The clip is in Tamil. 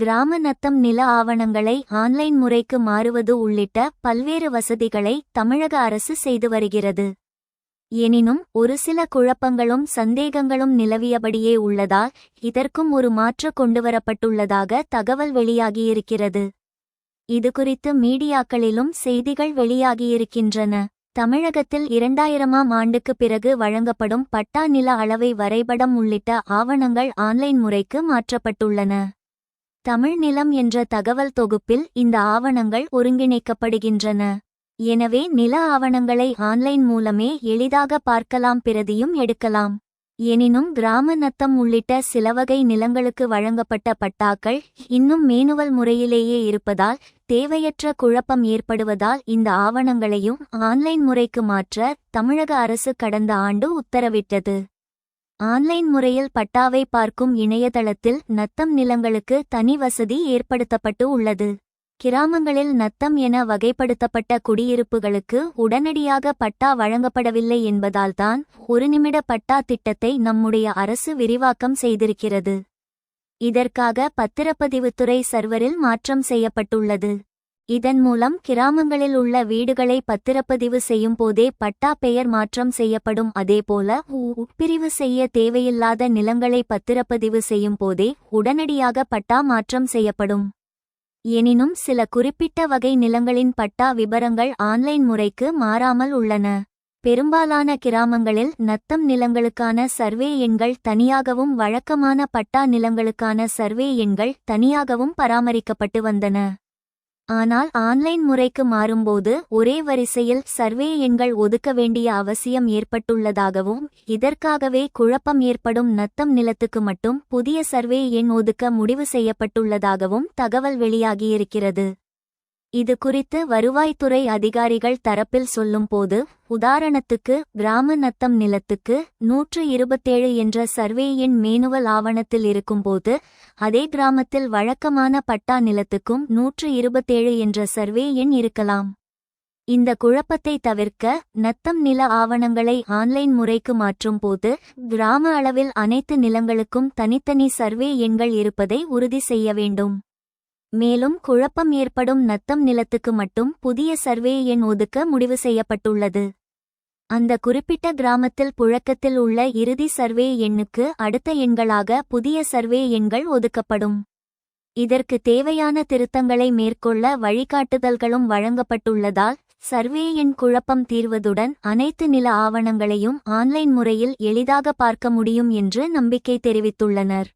கிராம நத்தம் நில ஆவணங்களை ஆன்லைன் முறைக்கு மாறுவது உள்ளிட்ட பல்வேறு வசதிகளை தமிழக அரசு செய்து வருகிறது. எனினும் ஒரு சில குழப்பங்களும் சந்தேகங்களும் நிலவியபடியே உள்ளதால் இதற்கும் ஒரு மாற்று கொண்டுவரப்பட்டுள்ளதாக தகவல் வெளியாகியிருக்கிறது. இதுகுறித்து மீடியாக்களிலும் செய்திகள் வெளியாகியிருக்கின்றன. தமிழகத்தில் இரண்டாயிரமாம் ஆண்டுக்கு பிறகு வழங்கப்படும் பட்டா நில அளவை வரைபடம் உள்ளிட்ட ஆவணங்கள் ஆன்லைன் முறைக்கு மாற்றப்பட்டுள்ளன. தமிழ் நிலம் என்ற தகவல் தொகுப்பில் இந்த ஆவணங்கள் ஒருங்கிணைக்கப்படுகின்றன. எனவே நில ஆவணங்களை ஆன்லைன் மூலமே எளிதாக பார்க்கலாம் பிரதியும் எடுக்கலாம். எனினும் கிராம நத்தம் உள்ளிட்ட சிலவகை நிலங்களுக்கு வழங்கப்பட்ட பட்டாக்கள் இன்னும் மேனுவல் முறையிலேயே இருப்பதால் தேவையற்ற குழப்பம் ஏற்படுவதால் இந்த ஆவணங்களையும் ஆன்லைன் முறைக்கு மாற்ற தமிழக அரசு கடந்த ஆண்டு உத்தரவிட்டது. ஆன்லைன் முறையில் பட்டாவை பார்க்கும் இணையதளத்தில் நத்தம் நிலங்களுக்கு தனி வசதி ஏற்படுத்தப்பட்டு உள்ளது. கிராமங்களில் நத்தம் என வகைப்படுத்தப்பட்ட குடியிருப்புகளுக்கு உடனடியாக பட்டா வழங்கப்படவில்லை என்பதால்தான் ஒரு நிமிட பட்டா திட்டத்தை நம்முடைய அரசு விரிவாக்கம் செய்திருக்கிறது. இதற்காக பத்திரப்பதிவுத்துறை சர்வரில் மாற்றம் செய்யப்பட்டுள்ளது. இதன் மூலம் கிராமங்களில் உள்ள வீடுகளை பத்திரப்பதிவு செய்யும் போதே பட்டா பெயர் மாற்றம் செய்யப்படும். அதேபோல உட்பிரிவு செய்ய தேவையில்லாத நிலங்களை பத்திரப்பதிவு செய்யும் போதே உடனடியாக பட்டா மாற்றம் செய்யப்படும். எனினும் சில குறிப்பிட்ட வகை நிலங்களின் பட்டா விபரங்கள் ஆன்லைன் முறைக்கு மாறாமல் உள்ளன. பெரும்பாலான கிராமங்களில் நத்தம் நிலங்களுக்கான சர்வே எண்கள் தனியாகவும் வழக்கமான பட்டா நிலங்களுக்கான சர்வே எண்கள் தனியாகவும் பராமரிக்கப்பட்டு வந்தன. ஆனால் ஆன்லைன் முறைக்கு மாறும்போது ஒரே வரிசையில் சர்வே எண்கள் ஒதுக்க வேண்டிய அவசியம் ஏற்பட்டுள்ளதாகவும் இதற்காகவே குழப்பம் ஏற்படும் நத்தம் நிலத்துக்கு மட்டும் புதிய சர்வே எண் ஒதுக்க முடிவு செய்யப்பட்டுள்ளதாகவும் தகவல் வெளியாகியிருக்கிறது. இது குறித்து வருவாய்த்துறை அதிகாரிகள் தரப்பில் சொல்லும்போது உதாரணத்துக்கு கிராம நத்தம் நிலத்துக்கு நூற்று இருபத்தேழு என்ற சர்வே எண் மேனுவல் ஆவணத்தில் இருக்கும்போது அதே கிராமத்தில் வழக்கமான பட்டா நிலத்துக்கும் நூற்று இருபத்தேழு என்ற சர்வே எண் இருக்கலாம். இந்த குழப்பத்தை தவிர்க்க நத்தம் நில ஆவணங்களை ஆன்லைன் முறைக்கு மாற்றும் போது கிராம அளவில் அனைத்து நிலங்களுக்கும் தனித்தனி சர்வே எண்கள் இருப்பதை உறுதி செய்ய வேண்டும். மேலும் குழப்பம் ஏற்படும் நத்தம் நிலத்துக்கு மட்டும் புதிய சர்வே எண் ஒதுக்க முடிவு செய்யப்பட்டுள்ளது. அந்த குறிப்பிட்ட கிராமத்தில் புழக்கத்தில் உள்ள இறுதி சர்வே எண்ணுக்கு அடுத்த எண்களாக புதிய சர்வே எண்கள் ஒதுக்கப்படும். இதற்கு தேவையான திருத்தங்களை மேற்கொள்ள வழிகாட்டுதல்களும் வழங்கப்பட்டுள்ளதால் சர்வே எண் குழப்பம் தீர்வதுடன் அனைத்து நில ஆவணங்களையும் ஆன்லைன் முறையில் எளிதாக பார்க்க முடியும் என்று நம்பிக்கை தெரிவித்துள்ளனர்.